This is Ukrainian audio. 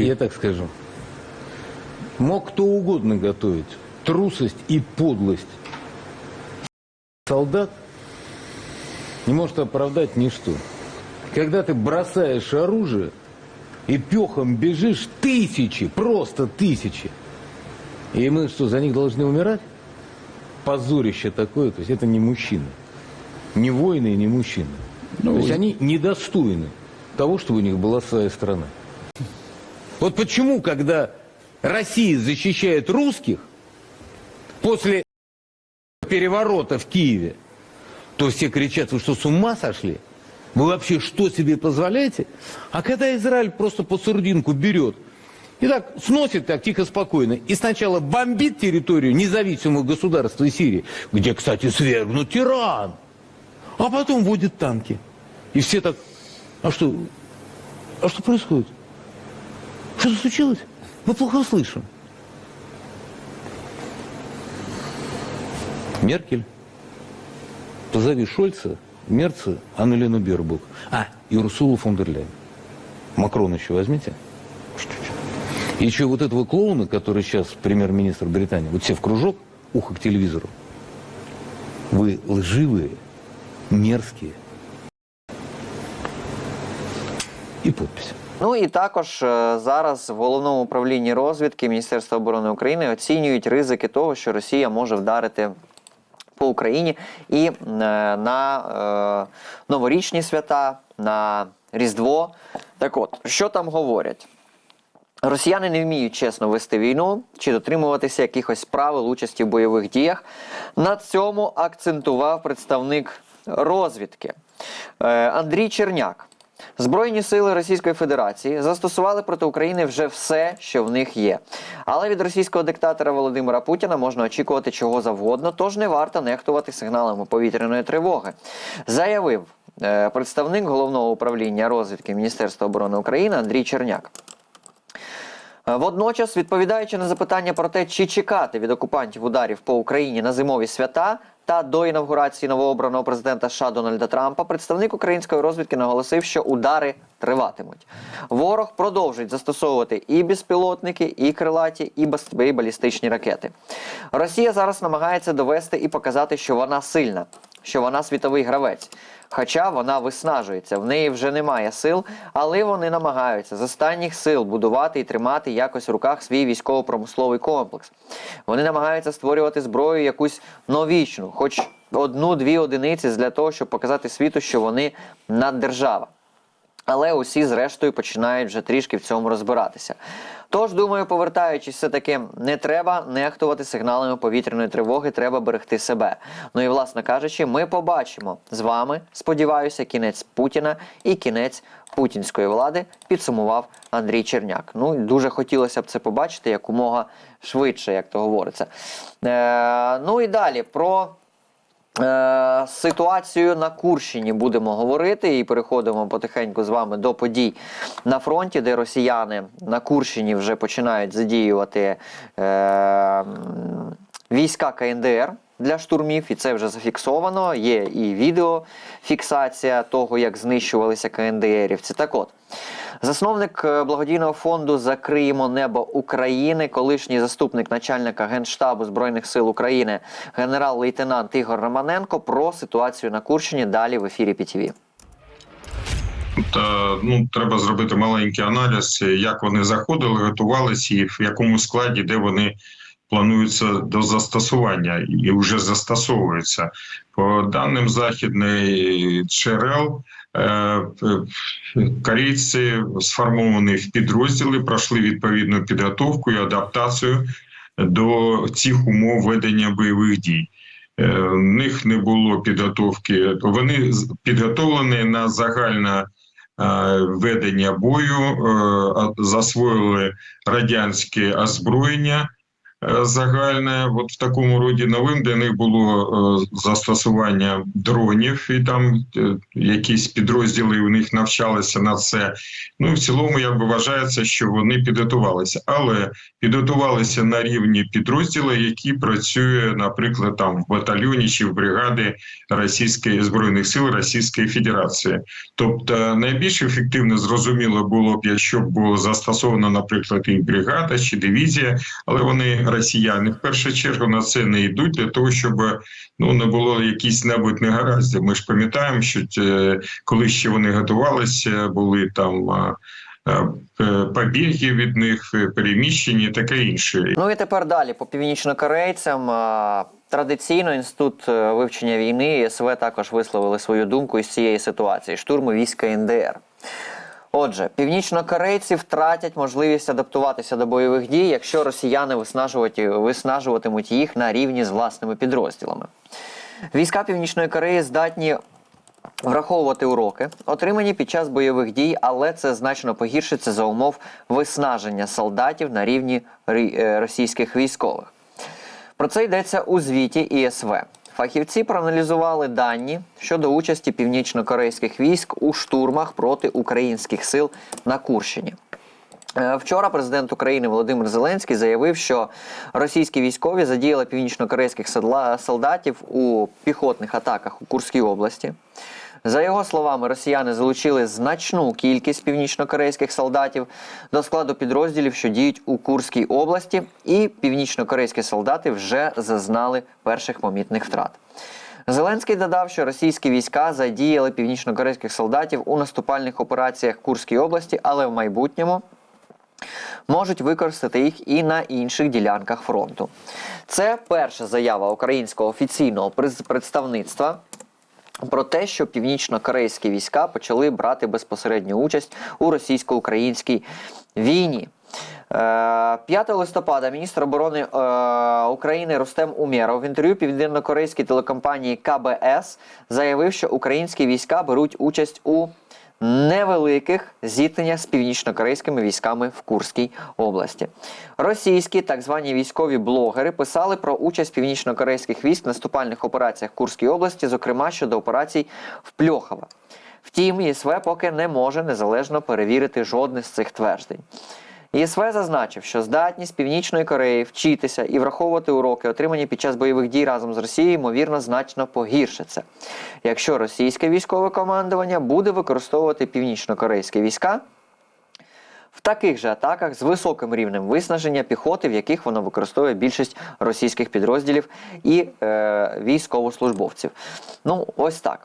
Я так скажу. Мог кто угодно готовить. Трусость и подлость. Солдат не может оправдать ничто. Когда ты бросаешь оружие и пехом бежишь тысячи, просто тысячи. И мы что, за них должны умирать? Позорище такое. То есть это не мужчины. Не воины и не мужчины. То есть они недостойны того, чтобы у них была своя страна. Вот почему, когда Россия защищает русских после переворота в Киеве, то все кричат, вы что, с ума сошли? Вы вообще что себе позволяете? А когда Израиль просто по сурдинку берет и так сносит так тихо, спокойно, и сначала бомбит территорию независимого государства Сирии, где, кстати, свергнут тиран, а потом вводит танки. И все так, а что, а что происходит? Что-то случилось? Мы плохо слышим. Меркель. Позови Шольца, Мерца, Анну-Лену Бербук. А, и Урсулу фон дер Ляйен. Макрон еще возьмите. И еще вот этого клоуна, который сейчас премьер-министр Британии, вот все в кружок, ухо к телевизору. Вы лживые, мерзкие. И подпись. Ну і також е, зараз в головному управлінні розвідки Міністерства оборони України оцінюють ризики того, що Росія може вдарити по Україні і е, на е, новорічні свята, на Різдво. Так от, що там говорять? Росіяни не вміють чесно вести війну чи дотримуватися якихось правил участі в бойових діях. На цьому акцентував представник розвідки Е, Андрій Черняк. Збройні сили Російської Федерації застосували проти України вже все, що в них є. Але від російського диктатора Володимира Путіна можна очікувати чого завгодно, тож не варто нехтувати сигналами повітряної тривоги. Заявив е, представник головного управління розвідки Міністерства оборони України Андрій Черняк. Е, Водночас, відповідаючи на запитання про те, чи чекати від окупантів ударів по Україні на зимові свята та до інавгурації новообраного президента США Дональда Трампа, представник української розвідки наголосив, що удари триватимуть. Ворог продовжить застосовувати і безпілотники, і крилаті, і і балістичні ракети. Росія зараз намагається довести і показати, що вона сильна, що вона світовий гравець. Хоча вона виснажується, в неї вже немає сил, але вони намагаються з останніх сил будувати і тримати якось в руках свій військово-промисловий комплекс. Вони намагаються створювати зброю якусь новічну, хоч одну-дві одиниці для того, щоб показати світу, що вони наддержава. Але усі, зрештою, починають вже трішки в цьому розбиратися. Тож, думаю, повертаючись, все-таки не треба нехтувати сигналами повітряної тривоги, треба берегти себе. Ну і, власне кажучи, ми побачимо з вами, сподіваюся, кінець Путіна і кінець путінської влади, підсумував Андрій Черняк. Ну, дуже хотілося б це побачити якомога швидше, як то говориться. Е, ну і далі про. Е, Ситуацію на Курщині будемо говорити і переходимо потихеньку з вами до подій на фронті, де росіяни на Курщині вже починають задіювати е, війська КНДР для штурмів, і це вже зафіксовано. Є і відеофіксація того, як знищувалися КНДРівці. Так от. Засновник е, благодійного фонду Закриємо небо України, колишній заступник начальника Генштабу Збройних сил України, генерал-лейтенант Ігор Романенко про ситуацію на Курщині далі в ефірі ПІТІВІ. Та ну треба зробити маленький аналіз, як вони заходили, готувалися і в якому складі, де вони плануються до застосування і вже застосовуються. По даним західних джерел, е, корейці сформовані в підрозділи, пройшли відповідну підготовку і адаптацію до цих умов ведення бойових дій. Е, В них не було підготовки. Вони підготовлені на загальне е, ведення бою, засвоїли радянське озброєння, загальне. От в такому роді новим для них було е, застосування дронів, і там е, якісь підрозділи у них навчалися на це. Ну в цілому, якби вважається, що вони підготувалися, але підготувалися на рівні підрозділу, які працює, наприклад, там в батальйоні чи в бригаді Російської збройних сил Російської Федерації. Тобто найбільш ефективно зрозуміло було б, якщо б було застосовано, наприклад, і бригада чи дивізія, але вони росіяни в першу чергу на це не йдуть для того, щоб ну не було якісь небудь негараздів. Ми ж пам'ятаємо, що е, коли ще вони готувалися, були там. Побіги від них, переміщені, таке інше. Ну і тепер далі по північнокорейцям. Традиційно інститут е, вивчення війни СВ також висловили свою думку із цієї ситуації штурму війська НДР. Отже, північнокорейці втратять можливість адаптуватися до бойових дій, якщо росіяни виснажувати- виснажуватимуть їх на рівні з власними підрозділами. Війська Північної Кореї здатні враховувати уроки, отримані під час бойових дій, але це значно погіршиться за умов виснаження солдатів на рівні е, російських військових. Про це йдеться у звіті ІСВ. Фахівці проаналізували дані щодо участі північно-корейських військ у штурмах проти українських сил на Курщині. Е, Вчора президент України Володимир Зеленський заявив, що російські військові задіяли північно-корейських солдатів у піхотних атаках у Курській області. За його словами, росіяни залучили значну кількість північно-корейських солдатів до складу підрозділів, що діють у Курській області, і північно-корейські солдати вже зазнали перших помітних втрат. Зеленський додав, що російські війська задіяли північно-корейських солдатів у наступальних операціях Курській області, але в майбутньому можуть використати їх і на інших ділянках фронту. Це перша заява українського офіційного представництва. Про те, що північно-корейські війська почали брати безпосередню участь у російсько-українській війні. Е, 5 листопада міністр оборони е, України Рустем Умєров в інтерв'ю південно-корейській телекомпанії КБС заявив, що українські війська беруть участь у невеликих зіткненнях з північно-корейськими військами в Курській області. Російські так звані військові блогери писали про участь північно-корейських військ в наступальних операціях Курській області, зокрема щодо операцій в Пльохово. Втім, ЄСВ поки не може незалежно перевірити жодне з цих тверджень. ЄСВ зазначив, що здатність Північної Кореї вчитися і враховувати уроки, отримані під час бойових дій разом з Росією, ймовірно, значно погіршиться, якщо російське військове командування буде використовувати північно-корейські війська в таких же атаках з високим рівнем виснаження піхоти, в яких воно використовує більшість російських підрозділів і е, військовослужбовців. Ну, ось так.